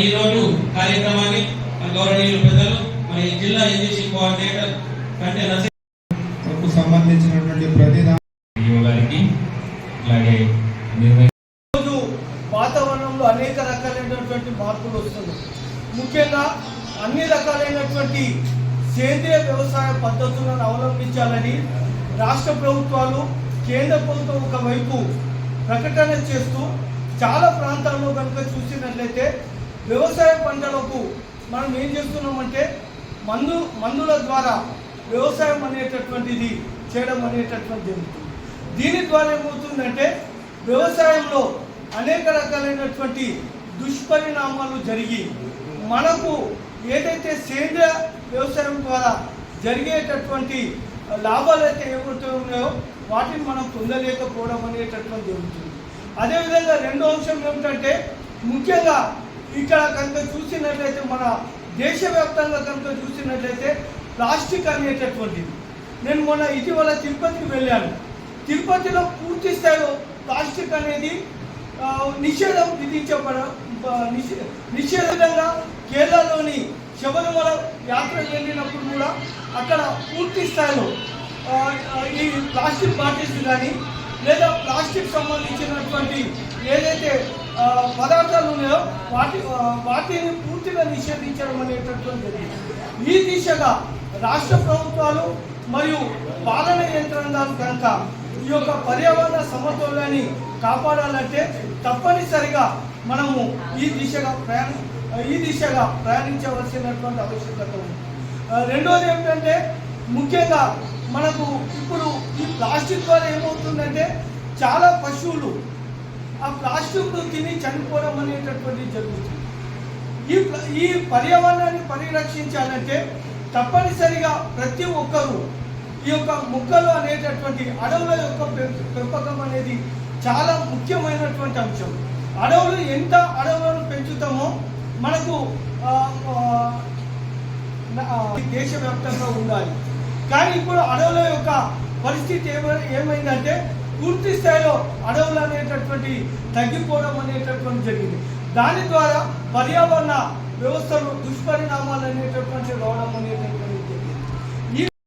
ఈరోజు కార్యక్రమాన్ని గౌరవనీయులు పెద్దలు మరి జిల్లా ఎన్జిసి కోఆర్డినేటర్ కంటే సంబంధించినటువంటి ప్రతి గారికి అలాగే వాతావరణంలో అనేక రకాలైనటువంటి మార్పులు వస్తున్నాయి. ముఖ్యంగా అన్ని రకాలైనటువంటి సేంద్రియ వ్యవసాయ పద్ధతులను అవలంబించాలని రాష్ట్ర ప్రభుత్వాలు కేంద్ర ప్రభుత్వం ఒకవైపు ప్రకటన చేస్తూ చాలా ప్రాంతాల్లో కనుక చూసినట్లయితే వ్యవసాయ పంటలకు మనం ఏం చేస్తున్నామంటే మందు మందుల ద్వారా వ్యవసాయం అనేటటువంటిది చేయడం అనేటటువంటి జరుగుతుంది దీని ద్వారా ఏమవుతుందంటే వ్యవసాయంలో అనేక రకాలైనటువంటి దుష్పరిణామాలు జరిగి మనకు ఏదైతే సేంద్రియ వ్యవసాయం ద్వారా జరిగేటటువంటి లాభాలు అయితే ఏవైతే ఉన్నాయో వాటిని మనం పొందలేకపోవడం అనేటటువంటి జరుగుతుంది. అదేవిధంగా రెండో అంశం ఏమిటంటే ముఖ్యంగా ఇక్కడ కనుక చూసినట్లయితే మన దేశవ్యాప్తంగా కనుక చూసినట్లయితే ప్లాస్టిక్ అనేటటువంటిది. నేను మొన్న ఇటీవల తిరుపతికి వెళ్ళాను. తిరుపతిలో పూర్తి స్థాయిలో ప్లాస్టిక్ అనేది నిషేధం విధించబడ నిషే- నిషేధంగా కేరళలోని శబరిమల యాత్ర వెళ్ళినప్పుడు కూడా అక్కడ పూర్తి స్థాయిలో ఈ ప్లాస్టిక్ బాటిల్స్ కానీ లేదా ప్లాస్టిక్ సంబంధించినటువంటి ఏదైతే పద వాటి వాటిని పూర్తిగా నిషేధించడం అనేటటువంటి ఈ దిశగా రాష్ట్ర ప్రభుత్వాలు మరియు పాలన యంత్రాంగాలు కనుక ఈ యొక్క పర్యావరణ సమతుల్యాన్ని కాపాడాలంటే తప్పనిసరిగా మనము ఈ దిశగా ప్రయాణ ఈ దిశగా ప్రయాణించవలసినటువంటి ఆవశ్యకత ఉంది. రెండోది ఏమిటంటే ముఖ్యంగా మనకు ఇప్పుడు ఈ ప్లాస్టిక్ ద్వారా ఏమవుతుందంటే చాలా పశువులు ఆ ప్లాస్టిక్ను తిని చనిపోవడం అనేటటువంటి జరుగుతుంది. ఈ ఈ పర్యావరణాన్ని పరిరక్షించాలంటే తప్పనిసరిగా ప్రతి ఒక్కరూ ఈ యొక్క మొక్కలు అనేటటువంటి అడవుల యొక్క పెం- పెంపకం అనేది చాలా ముఖ్యమైనటువంటి అంశం. అడవులు ఎంత అడవులను పెంచుతామో మనకు దేశవ్యాప్తంగా ఉండాలి. కానీ ఇప్పుడు అడవుల యొక్క పరిస్థితి ఏమై ఏమైందంటే పూర్తి స్థాయిలో అడవులు అనేటటువంటి తగ్గిపోవడం అనేటటువంటి జరిగింది. దాని ద్వారా పర్యావరణ వ్యవస్థలు దుష్పరిణామాలు అనేటటువంటి రావడం అనేటటువంటి